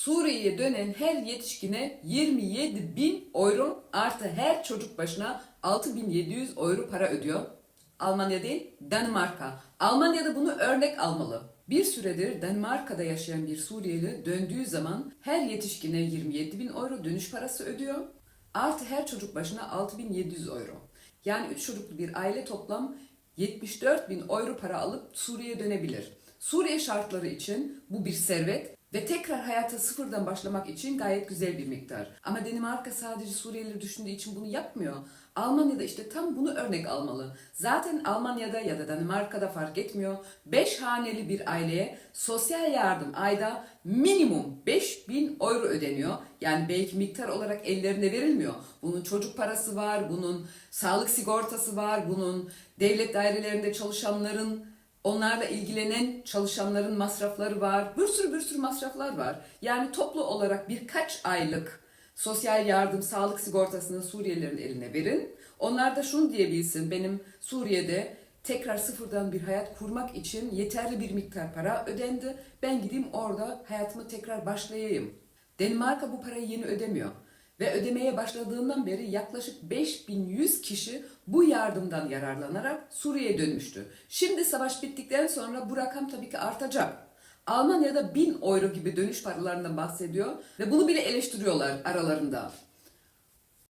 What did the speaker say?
Suriye'ye dönen her yetişkine 27 bin euro artı her çocuk başına 6700 euro para ödüyor. Almanya değil, Danimarka. Almanya'da bunu örnek almalı. Bir süredir Danimarka'da yaşayan bir Suriyeli döndüğü zaman her yetişkine 27 bin euro dönüş parası ödüyor. Artı her çocuk başına 6700 euro. Yani 3 çocuklu bir aile toplam 74 bin euro para alıp Suriye'ye dönebilir. Suriye şartları için bu bir servet ve tekrar hayata sıfırdan başlamak için gayet güzel bir miktar. Ama Danimarka sadece Suriyelileri düşündüğü için bunu yapmıyor. Almanya'da işte tam bunu örnek almalı. Zaten Almanya'da ya da Danimarka'da fark etmiyor. 5 haneli bir aileye sosyal yardım ayda minimum 5000 euro ödeniyor. Yani belki miktar olarak ellerine verilmiyor. Bunun çocuk parası var, bunun sağlık sigortası var, bunun devlet dairelerinde çalışanların Onlarla ilgilenen çalışanların masrafları var. Bir sürü bir sürü masraflar var. Yani toplu olarak birkaç aylık sosyal yardım, sağlık sigortasını Suriyelilerin eline verin. Onlar da şunu diyebilsin. Benim Suriye'de tekrar sıfırdan bir hayat kurmak için yeterli bir miktar para ödendi. Ben gideyim orada hayatımı tekrar başlayayım. Danimarka bu parayı yeni ödemiyor. Ve ödemeye başladığından beri yaklaşık 5100 kişi bu yardımdan yararlanarak Suriye'ye dönmüştü. Şimdi savaş bittikten sonra bu rakam tabii ki artacak. Almanya'da 1000 euro gibi dönüş paralarından bahsediyor ve bunu bile eleştiriyorlar aralarında.